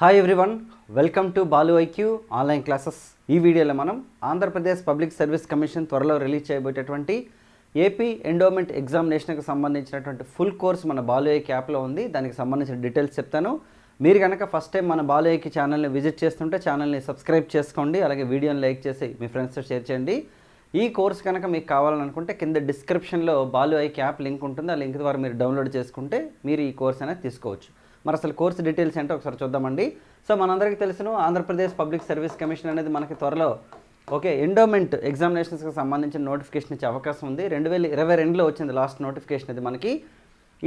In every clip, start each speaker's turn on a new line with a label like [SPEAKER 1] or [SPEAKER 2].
[SPEAKER 1] Hi everyone welcome to Balu IQ online classes ఈ వీడియోలో మనం ఆంధ్రప్రదేశ్ పబ్లిక్ సర్వీస్ కమిషన్ త్వరలో రిలీజ్ చేయబోయేటటువంటి ఏపీ ఎండోమెంట్ ఎగ్జామినేషన్కి సంబంధించినటువంటి ఫుల్ కోర్స్ మన బాలు ఐక్యూ యాప్లో ఉంది. దానికి సంబంధించిన డీటెయిల్స్ చెప్తాను. మీరు కనుక ఫస్ట్ టైం మన బాలు ఐక్యూ ఛానల్ని విజిట్ చేస్తుంటే ఛానల్ని సబ్స్క్రైబ్ చేసుకోండి. అలాగే వీడియోని లైక్ చేసి మీ ఫ్రెండ్స్తో షేర్ చేయండి. ఈ కోర్స్ కనుక మీకు కావాలనుకుంటే కింద డిస్క్రిప్షన్లో బాలు ఐక్ యాప్ లింక్ ఉంటుంది. ఆ లింక్ ద్వారా మీరు డౌన్లోడ్ చేసుకుంటే మీరు ఈ కోర్స్ అనేది తీసుకోవచ్చు. మరి అసలు కోర్స్ డీటెయిల్స్ ఏంటో ఒకసారి చూద్దామండి. సో మనందరికీ తెలుసును ఆంధ్రప్రదేశ్ పబ్లిక్ సర్వీస్ కమిషన్ అనేది మనకి త్వరలో ఓకే ఎండోమెంట్ ఎగ్జామినేషన్స్కి సంబంధించిన నోటిఫికేషన్ ఇచ్చే అవకాశం ఉంది. రెండు వేల ఇరవై రెండులో వచ్చింది లాస్ట్ నోటిఫికేషన్ ఇది మనకి.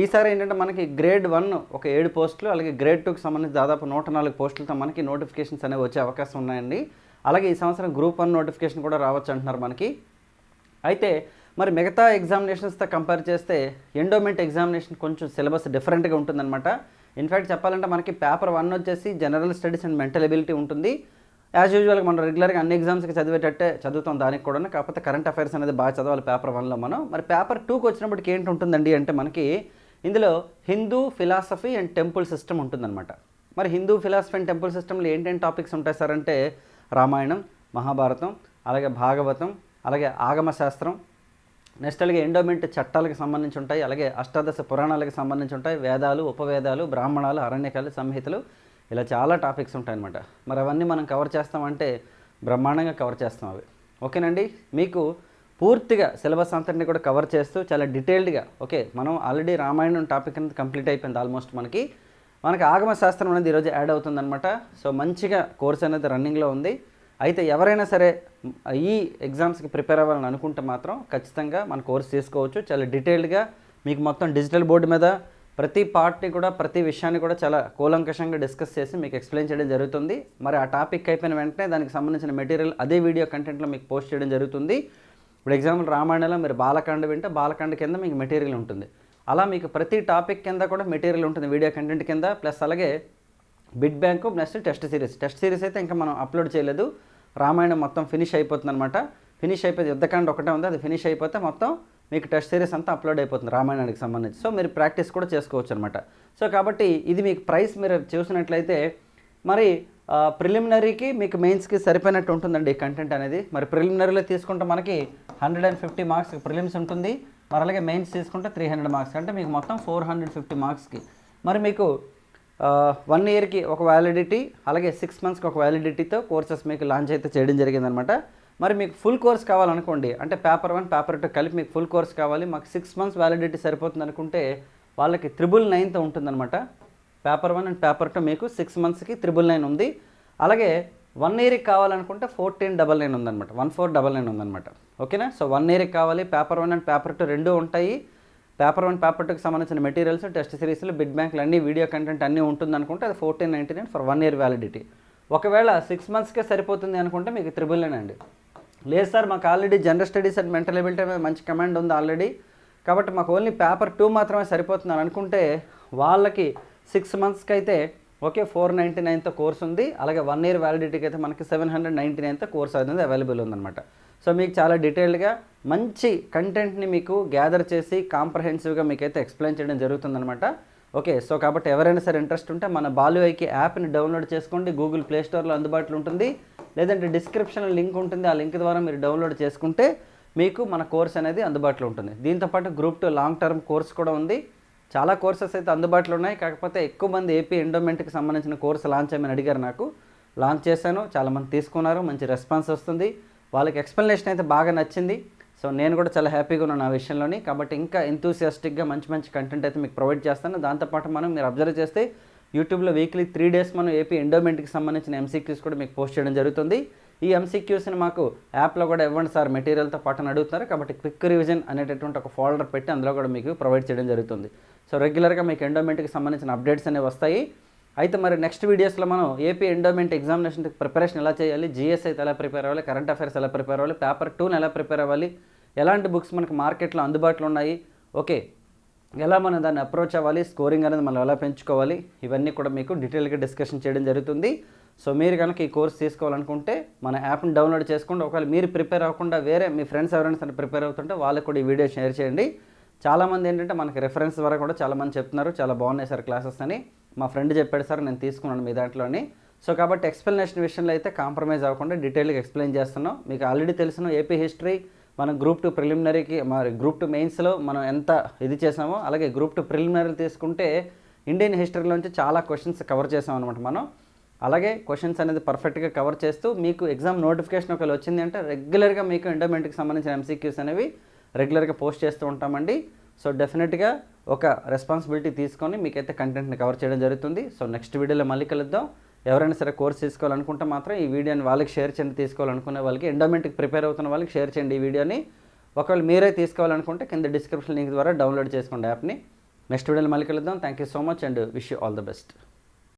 [SPEAKER 1] ఈసారి ఏంటంటే మనకి గ్రేడ్ వన్ ఒక ఏడు పోస్టులు అలాగే గ్రేడ్ టూకి సంబంధించి దాదాపు నూట నాలుగు పోస్టులతో మనకి నోటిఫికేషన్స్ అనేవి వచ్చే అవకాశం ఉన్నాయండి. అలాగే ఈ సంవత్సరం గ్రూప్ వన్ నోటిఫికేషన్ కూడా రావచ్చు అంటున్నారు మనకి. అయితే మరి మిగతా ఎగ్జామినేషన్స్తో కంపేర్ చేస్తే ఎండోమెంట్ ఎగ్జామినేషన్ కొంచెం సిలబస్ డిఫరెంట్గా ఉంటుందన్నమాట. ఇన్ఫ్యాక్ట్ చెప్పాలంటే మనకి పేపర్ వన్ వచ్చేసి general studies and mental ability ఉంటుంది. యాజ్ యూజువల్గా మనం రెగ్యులర్గా అన్ని ఎగ్జామ్స్కి చదివేటట్టే చదువుతాం దానికి కూడా కాకపోతే కరెంట్ అఫైర్స్ అనేది బాగా చదవాలి పేపర్ వన్లో మనం. మరి పేపర్ టూకి వచ్చినప్పటికి ఏంటి ఉంటుందండి అంటే మనకి ఇందులో Hindu philosophy and temple system ఉంటుందన్నమాట. మరి హిందూ ఫిలాసఫీ అండ్ టెంపుల్ సిస్టంలో ఏంటేంటి టాపిక్స్ ఉంటాయి సార్ అంటే రామాయణం మహాభారతం అలాగే భాగవతం అలాగే ఆగమ శాస్త్రం నెక్స్ట్ అలాగే ఎండోమెంట్ చట్టాలకు సంబంధించి ఉంటాయి. అలాగే అష్టాదశ పురాణాలకు సంబంధించి ఉంటాయి. వేదాలు ఉపవేదాలు బ్రాహ్మణాలు అరణ్యకాలు సంహితలు ఇలా చాలా టాపిక్స్ ఉంటాయన్నమాట. మరి అవన్నీ మనం కవర్ చేస్తామంటే బ్రహ్మాండంగా కవర్ చేస్తాం అవి. ఓకేనండి? మీకు పూర్తిగా సిలబస్ అంతటిని కూడా కవర్ చేస్తూ చాలా డీటెయిల్డ్గా ఓకే మనం ఆల్రెడీ రామాయణం టాపిక్ అనేది కంప్లీట్ అయిపోయింది ఆల్మోస్ట్ మనకి. మనకి ఆగమ శాస్త్రం అనేది ఈరోజు యాడ్ అవుతుందన్నమాట. సో మంచిగా కోర్స్ అనేది రన్నింగ్లో ఉంది. అయితే ఎవరైనా సరే ఈ ఎగ్జామ్స్కి ప్రిపేర్ అవ్వాలని అనుకుంటే మాత్రం ఖచ్చితంగా మన కోర్స్ తీసుకోవచ్చు చాలా డీటెయిల్డ్గా మీకు మొత్తం డిజిటల్ బోర్డు మీద ప్రతి పార్ట్ని కూడా ప్రతి విషయాన్ని కూడా చాలా కూలంకషంగా డిస్కస్ చేసి మీకు ఎక్స్ప్లెయిన్ చేయడం జరుగుతుంది. మరి ఆ టాపిక్ అయిపోయిన వెంటనే దానికి సంబంధించిన మెటీరియల్ అదే వీడియో కంటెంట్లో మీకు పోస్ట్ చేయడం జరుగుతుంది. ఇప్పుడు ఎగ్జాంపుల్ రామాయణంలో మీరు బాలకాండ వింటే బాలకాండ కింద మీకు మెటీరియల్ ఉంటుంది. అలా మీకు ప్రతి టాపిక్ కింద కూడా మెటీరియల్ ఉంటుంది వీడియో కంటెంట్ కింద. ప్లస్ అలాగే bit bank next test series test series అయితే ఇంకా మనం అప్లోడ్ చేయలేదు. రామాయణం మొత్తం ఫినిష్ అయిపోతుంది అనమాట ఫినిష్ అయిపోతే యుద్ధకాండ ఒకటే ఉంది. అది ఫినిష్ అయిపోతే మొత్తం మీకు టెస్ట్ సిరీస్ అంతా అప్లోడ్ అయిపోతుంది రామాయణానికి సంబంధించి. సో మీరు ప్రాక్టీస్ కూడా చేసుకోవచ్చు అనమాట సో కాబట్టి ఇది మీకు ప్రైస్ మీరు చూసినట్లయితే మరి ప్రిలిమినరీకి మీకు మెయిన్స్కి సరిపోయినట్టు ఉంటుందండి ఈ కంటెంట్ అనేది. మరి ప్రిలిమినరీలో తీసుకుంటే మనకి hundred and fifty marks prelims ఉంటుంది. మరి అలాగే మెయిన్స్ తీసుకుంటే త్రీ హండ్రెడ్ మార్క్స్ అంటే మీకు మొత్తం ఫోర్ హండ్రెడ్ ఫిఫ్టీ మార్క్స్కి మరి మీకు వన్ ఇయర్కి ఒక వ్యాలిడిటీ అలాగే సిక్స్ మంత్స్కి ఒక వ్యాలిడిటీతో కోర్సెస్ మీకు లాంచ్ అయితే చేయడం జరిగిందనమాట మరి మీకు ఫుల్ కోర్స్ కావాలనుకోండి అంటే పేపర్ వన్ పేపర్ టూ కలిపి మీకు ఫుల్ కోర్స్ కావాలి మాకు సిక్స్ మంత్స్ వ్యాలిడిటీ సరిపోతుంది అనుకుంటే వాళ్ళకి త్రిబుల్ నైన్తో ఉంటుందన్నమాట. Paper one and paper two మీకు సిక్స్ మంత్స్కి త్రిబుల్ నైన్ ఉంది. అలాగే వన్ ఇయర్కి కావాలనుకుంటే ఫోర్టీన్ డబల్ నైన్ ఉందన్నమాట. వన్ ఫోర్ డబల్ నైన్ ఉందన్నమాట. ఓకేనా సో వన్ ఇయర్కి కావాలి paper one and paper two రెండు ఉంటాయి. పేపర్ వన్ పేపర్ టూకి సంబంధించిన మెటీరియల్స్ టెస్ట్ సిరీస్లు బిడ్ బ్యాంక్లు అన్ని వీడియో కంటెంట్ అన్నీ ఉంటుంది అనుకుంటే అది fourteen ninety nine for one year validity ఒకవేళ సిక్స్ మంత్స్కే సరిపోతుంది అనుకుంటే మీకు త్రిబుల్ నైన్ అండి లేదు సార్ మాకు already general studies and mental ability మీద మంచి కమాండ్ ఉంది ఆల్రెడీ కాబట్టి మాకు ఓన్లీ పేపర్ టూ మాత్రమే సరిపోతుంది అని అనుకుంటే వాళ్ళకి సిక్స్ మంత్స్కి అయితే ఓకే ఫోర్ నైంటీ నైన్తో కోర్స్ ఉంది. అలాగే వన్ ఇయర్ వ్యాలిడిటీకి అయితే మనకి సెవెన్ హండ్రెడ్ నైంటీ నైన్తో కోర్స్ అనేది అవైలబుల్ ఉందన్నమాట. సో మీకు చాలా డీటెయిల్డ్గా మంచి కంటెంట్ని మీకు గ్యాదర్ చేసి కాంప్రహెన్సివ్గా మీకైతే ఎక్స్ప్లెయిన్ చేయడం జరుగుతుందనమాట ఓకే సో కాబట్టి ఎవరైనా సరే ఇంట్రెస్ట్ ఉంటే మన బాలుఐకి యాప్ని డౌన్లోడ్ చేసుకోండి. గూగుల్ ప్లే స్టోర్లో అందుబాటులో ఉంటుంది. లేదంటే డిస్క్రిప్షన్లో లింక్ ఉంటుంది. ఆ లింక్ ద్వారా మీరు డౌన్లోడ్ చేసుకుంటే మీకు మన కోర్స్ అనేది అందుబాటులో ఉంటుంది. దీంతోపాటు group two long term course కూడా ఉంది. చాలా కోర్సెస్ అయితే అందుబాటులో ఉన్నాయి. కాకపోతే ఎక్కువ మంది ఏపీ ఎండోమెంట్కి సంబంధించిన కోర్సు లాంచ్ చేయమని అడిగారు నాకు. లాంచ్ చేశాను. చాలామంది తీసుకున్నారు. మంచి రెస్పాన్స్ వస్తుంది. వాళ్ళకి ఎక్స్ప్లెనేషన్ అయితే బాగా నచ్చింది. సో నేను కూడా చాలా హ్యాపీగా ఉన్నాను ఆ విషయంలోని. కాబట్టి ఇంకా ఎంతూసియాస్టిక్గా మంచి మంచి కంటెంట్ అయితే మీకు ప్రొవైడ్ చేస్తాను. దాంతోపాటు మనం మీరు అబ్జర్వ్ చేస్తే యూట్యూబ్లో వీక్లీ త్రీ డేస్ మనం ఏపీ ఎండోమెంట్కి సంబంధించిన ఎంసీక్యూస్ కూడా మీకు పోస్ట్ చేయడం జరుగుతుంది. ఈ ఎంసీక్యూస్ని మాకు యాప్లో కూడా ఇవ్వండి సార్. మెటీరియల్తో పాటు అని అడుగుతున్నారు. కాబట్టి క్విక్ రివిజన్ అనేటటువంటి ఒక ఫోల్డర్ పెట్టి అందులో కూడా మీకు ప్రొవైడ్ చేయడం జరుగుతుంది. సో రెగ్యులర్గా మీకు ఎండోమెంట్కి సంబంధించిన అప్డేట్స్ అనేవి వస్తాయి. అయితే మరి నెక్స్ట్ వీడియోస్లో మనం ఏపీ ఎండోమెంట్ ఎగ్జామినేషన్ ప్రిపరేషన్ ఎలా చేయాలి? జీఎస్ అయితే ఎలా ప్రిపేర్ అవ్వాలి? కరెంట్ అఫైర్స్ ఎలా ప్రిపేర్ అవ్వాలి? పేపర్ టూని ఎలా ప్రిపేర్ అవ్వాలి? ఎలాంటి బుక్స్ మనకి మార్కెట్లో అందుబాటులో ఉన్నాయి? ఓకే ఎలా మనం దాన్ని అప్రోచ్ అవ్వాలి? స్కోరింగ్ అనేది మనం ఎలా పెంచుకోవాలి? ఇవన్నీ కూడా మీకు డీటెయిల్గా డిస్కషన్ చేయడం జరుగుతుంది. సో మీరు కనుక ఈ కోర్స్ తీసుకోవాలనుకుంటే మన యాప్ని డౌన్లోడ్ చేసుకోండి. ఒకవేళ మీరు ప్రిపేర్ అవ్వకుండా వేరే మీ ఫ్రెండ్స్ ఎవరైనా సరే ప్రిపేర్ అవుతుంటే వాళ్ళకి కూడా ఈ వీడియో షేర్ చేయండి. చాలామంది ఏంటంటే మనకి రెఫరెన్స్ ద్వారా కూడా చాలామంది చెప్తున్నారు. చాలా బాగున్నాయి సార్ క్లాసెస్ అని. మా ఫ్రెండ్ చెప్పాడు సార్ నేను తీసుకున్నాను మీ దాంట్లోని. సో కాబట్టి ఎక్స్ప్లెనేషన్ విషయంలో అయితే కాంప్రమైజ్ అవ్వకుండా డీటెయిల్గా ఎక్స్ప్లెయిన్ చేస్తున్నాం. మీకు ఆల్రెడీ తెలిసిన ఏపీ హిస్టరీ మనం గ్రూప్ టూ ప్రిలిమినరీకి మరి గ్రూప్ టూ మెయిన్స్లో మనం ఎంత ఇది చేసామో అలాగే గ్రూప్ టూ ప్రిలిమినరీ తీసుకుంటే ఇండియన్ హిస్టరీలోంచి చాలా క్వశ్చన్స్ కవర్ చేసాం అనమాట మనం. అలాగే క్వశ్చన్స్ అనేది పర్ఫెక్ట్గా కవర్ చేస్తూ మీకు ఎగ్జామ్ నోటిఫికేషన్ ఒకవేళ వచ్చింది అంటే రెగ్యులర్గా మీకు ఎండోమెంట్కి సంబంధించిన ఎంసీక్యూస్ అనేవి రెగ్యులర్గా పోస్ట్ చేస్తూ ఉంటామండి. సో డెఫినెట్గా ఒక రెస్పాన్సిబిలిటీ తీసుకొని మీకైతే కంటెంట్ని కవర్ చేయడం జరుగుతుంది. సో నెక్స్ట్ వీడియోలో మళ్ళీ కలుద్దాం. ఎవరైనా సరే కోర్స్ తీసుకోవాలనుకుంటే మాత్రం ఈ వీడియోని వాళ్ళకి షేర్ చేయండి తీసుకోవాలనుకునే వాళ్ళకి ఎండోమెంట్కి ప్రిపేర్ అవుతున్న వాళ్ళకి షేర్ చేయండి ఈ వీడియోని. ఒకవేళ మీరే తీసుకోవాలనుకుంటే కింద డిస్క్రిప్షన్ లింక్ ద్వారా డౌన్లోడ్ చేసుకోండి యాప్ని. నెక్స్ట్ వీడియోలో మళ్ళీ కలుద్దాం. Thank you so much and wish you all the best